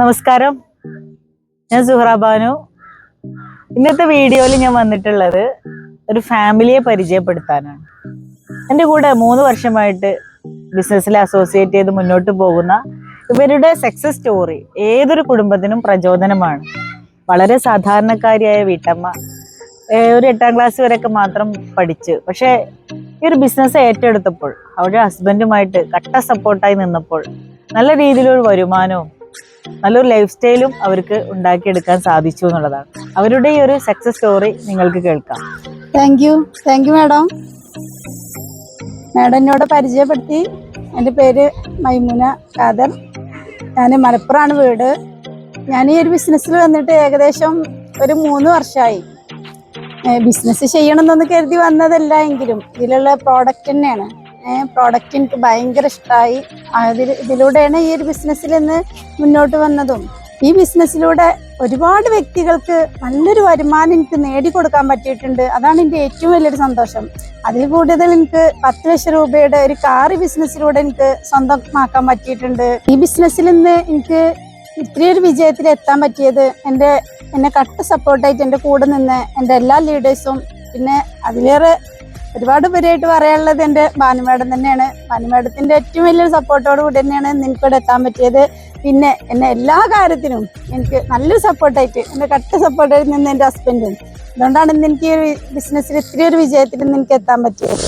നമസ്കാരം. ഞാൻ സുഹറ ബാനു. ഇന്നത്തെ വീഡിയോയിൽ ഞാൻ വന്നിട്ടുള്ളത് ഒരു ഫാമിലിയെ പരിചയപ്പെടുത്താനാണ്. എന്റെ കൂടെ മൂന്ന് വർഷമായിട്ട് ബിസിനസ്സിൽ അസോസിയേറ്റ് ചെയ്ത് മുന്നോട്ട് പോകുന്ന ഇവരുടെ സക്സസ് സ്റ്റോറി ഏതൊരു കുടുംബത്തിനും പ്രചോദനമാണ്. വളരെ സാധാരണക്കാരിയായ വീട്ടമ്മ ഒരു എട്ടാം ക്ലാസ് വരെയൊക്കെ മാത്രം പഠിച്ച്. പക്ഷേ ഈ ഒരു ബിസിനസ് ഏറ്റെടുത്തപ്പോൾ അവരുടെ ഹസ്ബൻഡുമായിട്ട് കട്ട സപ്പോർട്ടായി നിന്നപ്പോൾ നല്ല രീതിയിലൊരു വരുമാനവും നല്ലൊരു ലൈഫ് സ്റ്റൈലും അവർക്ക് ഉണ്ടാക്കിയെടുക്കാൻ സാധിച്ചു എന്നുള്ളതാണ്. അവരുടെ ഈ ഒരു സക്സസ് സ്റ്റോറി നിങ്ങൾക്ക് കേൾക്കാം. Thank you thank you madam madam എന്നോട് പരിചയപ്പെടുത്തി. എന്റെ പേര് മൈമുന ഖാദർ. ഞാൻ മലപ്പുറമാണ് വീട്. ഞാൻ ഈ ഒരു ബിസിനസ്സിൽ വന്നിട്ട് ഏകദേശം ഒരു മൂന്ന് വർഷമായി ബിസിനസ് ചെയ്യണമെന്നൊന്ന് കരുതി വന്നതല്ല എങ്കിലും ഇതിലുള്ള പ്രോഡക്റ്റ് തന്നെയാണ്. പ്രോഡക്റ്റ് എനിക്ക് ഭയങ്കര ഇഷ്ടമായി അതിൽ ഇതിലൂടെയാണ് ഈ ഒരു ബിസിനസ്സിൽ നിന്ന് മുന്നോട്ട് വന്നതും. ഈ ബിസിനസ്സിലൂടെ ഒരുപാട് വ്യക്തികൾക്ക് നല്ലൊരു വരുമാനം എനിക്ക് നേടിക്കൊടുക്കാൻ പറ്റിയിട്ടുണ്ട്. അതാണ് എന്റെ ഏറ്റവും വലിയൊരു സന്തോഷം. അതിൽ കൂടുതൽ എനിക്ക് പത്ത് ലക്ഷം രൂപയുടെ ഒരു കാറ് ബിസിനസ്സിലൂടെ എനിക്ക് സ്വന്തമാക്കാൻ പറ്റിയിട്ടുണ്ട്. ഈ ബിസിനസ്സിൽ നിന്ന് എനിക്ക് ഇത്രയൊരു വിജയത്തിൽ എത്താൻ പറ്റിയത് എന്റെ എന്നെ കട്ട് സപ്പോർട്ടായിട്ട് എന്റെ കൂടെ നിന്ന് എന്റെ എല്ലാ ലീഡേഴ്സും പിന്നെ അതിലേറെ ഒരുപാട് പേരായിട്ട് പറയാനുള്ളത് എന്റെ ഭാനുമേടം തന്നെയാണ്. ഭാനുമേടത്തിന്റെ ഏറ്റവും വലിയൊരു സപ്പോർട്ടോട് കൂടി തന്നെയാണ് എനിക്കിവിടെ എത്താൻ പറ്റിയത്. പിന്നെ എന്നെ എല്ലാ കാര്യത്തിനും എനിക്ക് നല്ലൊരു സപ്പോർട്ടായിട്ട് എന്റെ കട്ട സപ്പോർട്ടായിട്ട് നിന്ന് എന്റെ ഹസ്ബൻഡും അതുകൊണ്ടാണ് ഇന്ന് എനിക്ക് ഈ ഒരു ബിസിനസ്സിൽ ഇത്രയൊരു വിജയത്തിൽ ഇന്ന് എനിക്ക് എത്താൻ പറ്റിയത്.